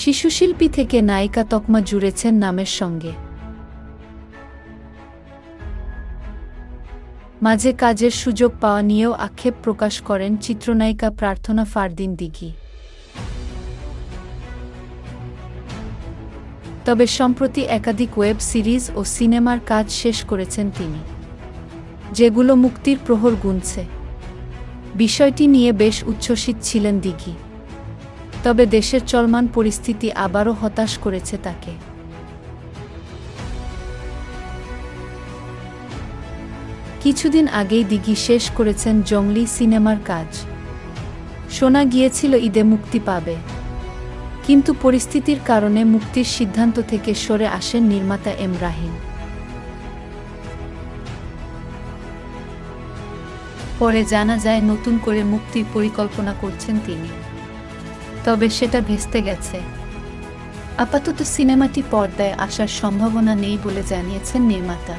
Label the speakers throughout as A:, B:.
A: শিশুশিল্পী থেকে নায়িকা তকমা জুড়েছেন নামের সঙ্গে। মাঝে কাজের সুযোগ পাওয়া নিয়েও আক্ষেপ প্রকাশ করেন চিত্রনায়িকা প্রার্থনা ফারদিন দিঘি। তবে সম্প্রতি একাধিক ওয়েব সিরিজ ও সিনেমার কাজ শেষ করেছেন তিনি, যেগুলো মুক্তির প্রহর গুনছে। বিষয়টি নিয়ে বেশ উচ্ছ্বসিত ছিলেন দিঘি। তবে দেশের চলমান পরিস্থিতি আবারও হতাশ করেছে তাকে। কিছুদিন আগেই দিঘি শেষ করেছেন জংলি সিনেমার কাজ। শোনা গিয়েছিল ঈদে মুক্তি পাবে। কিন্তু পরিস্থিতির কারণে মুক্তির সিদ্ধান্ত থেকে সরে আসেন নির্মাতা এম রাহিম। পরে জানা যায়, নতুন করে মুক্তির পরিকল্পনা করছেন তিনি। তবে সেটা ভেস্তে গেছে। আপাতত সিনেমাটি পর্দায় আসার সম্ভাবনা নেই বলে জানিয়েছেন নির্মাতা।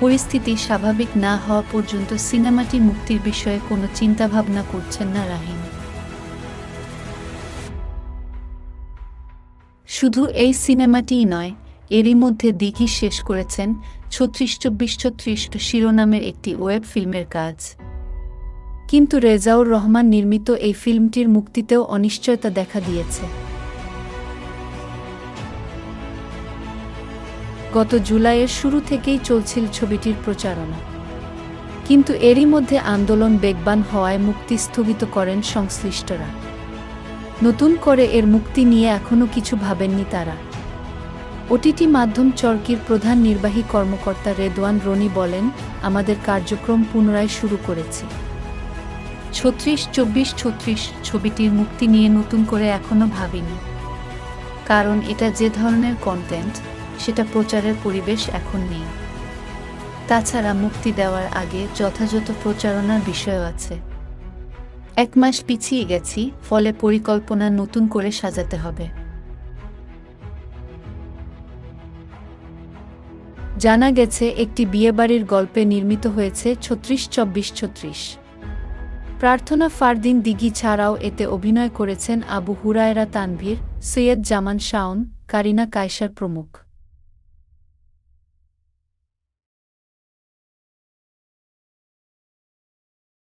A: পরিস্থিতি স্বাভাবিক না হওয়া পর্যন্ত সিনেমাটি মুক্তির বিষয়ে কোনো চিন্তাভাবনা করছেন না রাহিম। শুধু এই সিনেমাটিই নয়, এরই মধ্যে দিঘি শেষ করেছেন ছত্রিশ চব্বিশ ছত্রিশ শিরোনামের একটি ওয়েব ফিল্মের কাজ। কিন্তু রেজাউর রহমান নির্মিত এই ফিল্মটির মুক্তিতেও অনিশ্চয়তা দেখা দিয়েছে। গত জুলাইয়ের শুরু থেকেই চলছিল ছবিটির প্রচারণা। কিন্তু এরই মধ্যে আন্দোলন বেগবান হওয়ায় মুক্তি স্থগিত করেন সংশ্লিষ্টরা। নতুন করে এর মুক্তি নিয়ে এখনও কিছু ভাবেননি তারা। ওটিটি মাধ্যম চরকির প্রধান নির্বাহী কর্মকর্তা রেদওয়ান রনি বলেন, আমাদের কার্যক্রম পুনরায় শুরু করেছি। ছত্রিশ, চব্বিশ, ছত্রিশ ছবিটির মুক্তি নিয়ে নতুন করে এখনও ভাবিনি। কারণ এটা যে ধরনের কন্টেন্ট সেটা প্রচারের পরিবেশ এখন নেই। তাছাড়া মুক্তি দেওয়ার আগে যথাযথ প্রচারণার বিষয় আছে। এক মাস পিছিয়ে গেছি, ফলে পরিকল্পনা নতুন করে সাজাতে হবে। জানা গেছে, একটি বিয়েবাড়ির গল্পে নির্মিত হয়েছে ছত্রিশ, চব্বিশ, ছত্রিশ। প্রার্থনা ফারদিন দিঘি ছাড়াও এতে অভিনয় করেছেন আবু হুরায়রা তানভীর, সৈয়দ জামান শাওন, কারিনা কায়সার প্রমুখ।